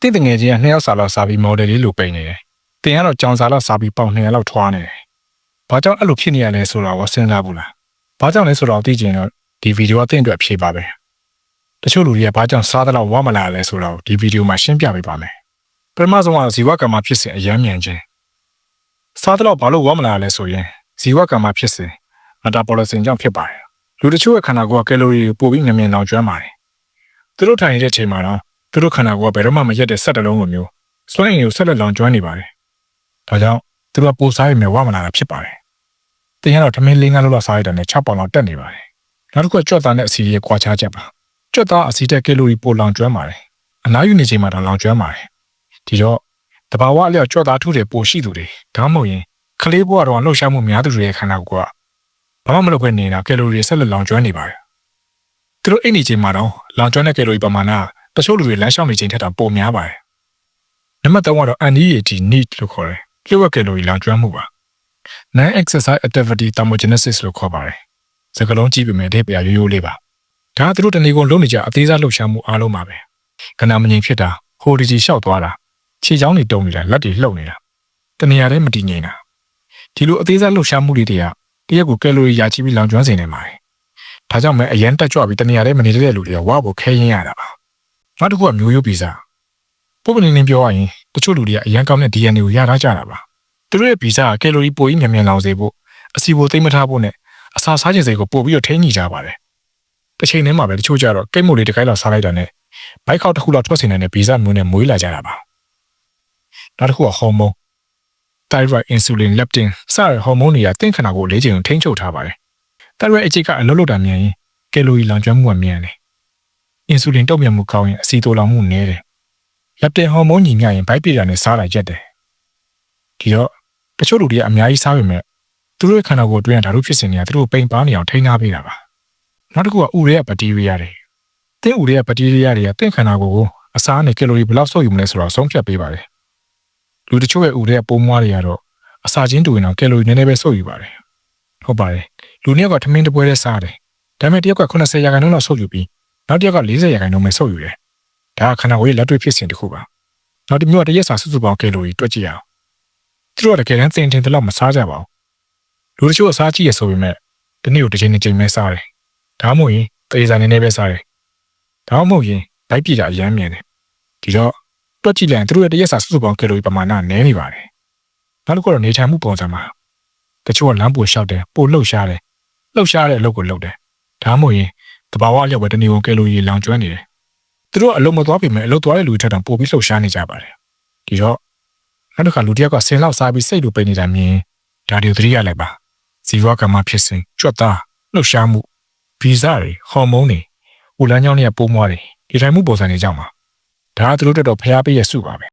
တင့်တငယ်ချင်းကနှစ်ယောက်စာလောက်စားပြီးမော်ဒယ်လေးလိုပိန်နေတယ်တင်ကတော့ကြောင်စာလောက်စားပြီးပေါင်200လောက်ထွားနေတယ်ဘာကြောင့်အဲ့လိုဖြစ်နေရလဲဆိုတော့စဉ်းစားဘူးလားဘာကြောင့်လဲဆိုတော့သိချင်တော့ဒီဗီဒီယိုကတင့်အတွက်ဖြေပါပဲတချို့လူတွေကဘာကြောင့်စားသလောက်ဝမလာလဲဆိုတော့ဒီဗီဒီယိုမှာရှင်းပြပေးပါမယ်ပထမဆုံးကတော့ဇီဝကမ္မဖြစ်စဉ်အယမ်းမြန်ခြင်းစားသလောက်ဘာလို့ဝမလာလဲဆိုရင်ဇီဝကမ္မဖြစ်စဉ်မတာဘောလစင်ကြောင့်ဖြစ်ပါတယ်လူတချို့ရဲ့ခန္ဓာကိုယ်ကကယ်လိုရီကိုပိုပြီးငမြင်အောင်ကျွမ်းပါတယ်သူတို့ထိုင်နေတဲ့အချိန်မှာတော့ သူတို့ခန္ဓာကိုယ်ကဘယ်တော့မှမရက်တဲ့ဆက်တလုံးလိုမျိုးစွမ်းအင်ကိုဆက်လက်လောင်ကျွမ်းနေပါတယ်ဒါကြောင့်သူတို့ကပိုစားရမယ်ဝမလာတာဖြစ်ပါတယ်တင်ရတော့ထမင်းလေးငါးလောက်လောက်စားရတဲ့နဲ့6ပေါင်လောက်တက်နေပါတယ်နောက်တစ်ခုကကြွက်သားနဲ့အစီရဲ့ကွာခြားချက်ပါကြွက်သားအစီတက်ကယ်လိုရီပိုလောင်ကျွမ်းပါတယ်အနားယူနေချိန်မှာတော့လောင်ကျွမ်းပါတယ်ဒီတော့တဘာဝအလျောက်ကြွက်သားထုတွေပိုရှိသူတွေဒါမှမဟုတ်ရင်ကလေးဘဝတော့လှုပ်ရှားမှုများသူတွေရဲ့ခန္ဓာကိုယ်ကဘာမှမလုပ်ဘဲနေတာကယ်လိုရီဆက်လက်လောင်ကျွမ်းနေပါတယ်သူတို့အိတ်နေချိန်မှာတော့လောင်ကျွမ်းတဲ့ကယ်လိုရီပမာဏ တချို့လူတွေလမ်းလျှောက်နေချိန်ထက်တောင်ပိုများပါတယ်နံပါတ်3ကတော့ NEAT NEAT လို့ခေါ်တယ်လျှို့ဝှက်ကယ်လိုရီလောင်ကျွမ်းမှုပါ non exercise activity thermogenesis လို့ခေါ်ပါတယ်စကားလုံးကြည့်ပေမဲ့အဓိပ္ပာယ်ရိုးရိုးလေးပါဒါကသူတို့တနေကုန်လုံးနေကြအသေးစားလှုပ်ရှားမှုအားလုံးပါပဲခဏမငြိမ်ဖြစ်တာဟိုဒီကြီးလျှောက်သွားတာခြေချောင်းတွေတုံနေတာလက်တွေလှုပ်နေတာတနေရာတည်းမတည်ငြိမ်တာဒီလိုအသေးစားလှုပ်ရှားမှုတွေတွေကတရက်ကိုကယ်လိုရီရာချီပြီးလောင်ကျွမ်းစေနေပါတယ်ဒါကြောင့်မဲအရန်တက်ကြွပြီးတနေရာတည်းမနေတဲ့လူတွေကဝါဖို့ခဲရင်းရတာပါ နောက်တစ်ခုကမျိုးရိုးဗီဇပုံမှန်နေပြောရရင်တချို့လူတွေကအရန်ကောင်းတဲ့ DNA ကိုရထားကြတာပါသူတို့ရဲ့ဗီဇကကယ်လိုရီပိုကြီးမြန်မြန်လောင်စေဖို့အစီပိုသိမ့်မထားဖို့နဲ့အစာစားခြင်းစိတ်ကိုပို့ပြီးတော့ထိန်းညှိကြပါတယ်တစ်ချိန်တည်းမှာပဲတချို့ကြတော့ကိတ်မို့လေးတစ်ခိုက်လောက်စားလိုက်တာနဲ့ဘိုက်ခေါက်တစ်ခုလောက်ထွက်စင်နေတဲ့ဗီဇမျိုးနဲ့မွေးလာကြတာပါနောက်တစ်ခုကဟော်မုန်း thyroid insulin leptin စတဲ့ဟော်မုန်းတွေကတင့်ခန္ဓာကိုယ်လေးချိန်ကိုထိန်းချုပ်ထားပါတယ် thyroid အချိတ်ကအလုပ်လုပ်တာမြန်ရင်ကယ်လိုရီလောင်ကျွမ်းမှုကမြန်တယ် insulin တုံ့ပြန်မှုကောင်းရင်အဆီတိုးလောင်မှုနည်းတယ် leptin ဟော်မုန်းညီမျှရင်ဘိုက်ပြတာနဲ့စားလိုက်ရက်တယ်ဒီတော့တချို့လူတွေကအများကြီးစားပေမဲ့သူတို့ရဲ့ခန္ဓာကိုယ်အတွင်းကဓာတ်ဖြစ်စဉ်တွေကသူတို့ပိန်ပါနေအောင်ထိန်းထားပေးတာပါနောက်တစ်ခုကဥရဲဘက်တီးရီးယားတွေတင်းဥရဲဘက်တီးရီးယားတွေကတင့်ခန္ဓာကိုယ်ကိုအစားနဲ့ကယ်လိုရီဘယ်လောက်စုပ်ယူမလဲဆိုတော့ဆုံးဖြတ်ပေးပါတယ်လူတချို့ရဲ့ဥရဲပိုးမွားတွေကတော့အစာချင်းတူရင်တော့ကယ်လိုရီနည်းနည်းပဲစုပ်ယူပါတယ်ဟုတ်ပါတယ်လူနှစ်ယောက်ကထမင်းတစ်ပွဲတည်းစားတယ်ဒါပေမဲ့တစ်ယောက်က80ရာခိုင်နှုန်းလောက်စုပ်ယူပြီး နောက်တစ်ယောက်က40ရာခိုင်နှုန်းပဲစုပ်ယူတယ်ဒါကခန္ဓာကိုယ်ရဲ့လက်တွေ့ဖြစ်စဉ်တစ်ခုပါနောက်တစ်မျိုးကတရက်စာစုစုပေါင်းကယ်လိုရီတွက်ကြည့်အောင်သူတို့ကတကယ်တမ်းသင်တင်တယ်လို့မစားကြပါဘူးလူတချို့အစားကြည့်ရဆိုပေမဲ့ဒီနေ့ကိုတစ်ချိန်တစ်ချိန်ပဲစားတယ်ဒါမှမဟုတ်ရင်သေစာနေနေပဲစားတယ်ဒါမှမဟုတ်ရင်ဗိုက်ပြတာအရမ်းမြင်တယ်ဒီတော့တွက်ကြည့်လိုက်ရင်သူတို့ရဲ့တရက်စာစုစုပေါင်းကယ်လိုရီပမာဏနည်းနေပါတယ်နောက်တစ်ခုကတော့နေထိုင်မှုပုံစံမှာတချို့ကလမ်းပိုလျှောက်တယ်ပိုလှုပ်ရှားတယ်လှုပ်ရှားတဲ့အလုပ်ကိုလုပ်တယ်ဒါမှမဟုတ်ရင် တဘာဝအလျောက်ပဲတနေကုန်ကယ်လိုရီလောင်ကျွမ်းနေတယ်သူတို့ကအလုံးမသွားပေမဲ့အလုံးသွားတဲ့လူတွေထက်တောင်ပိုပြီးလှုပ်ရှားနေကြပါတယ်ဒီတော့နောက်တစ်ခါလူတစ်ယောက်ကဆင်လောက်စားပြီးစိတ်လိုပိန်နေတာမြင်ဒါတွေကိုသတိရလိုက်ပါဇီဝကမ္မဖြစ်စဉ်ကြွက်သားလှုပ်ရှားမှုဗီဇတွေဟော်မုန်းတွေဦးလန်းချောင်းတွေကပိုးမွားတွေဒီတိုင်းမှုပုံစံတွေကြောင့်ပါဒါကသူတို့တက်တော့ဖျားပေးရစုပါပဲ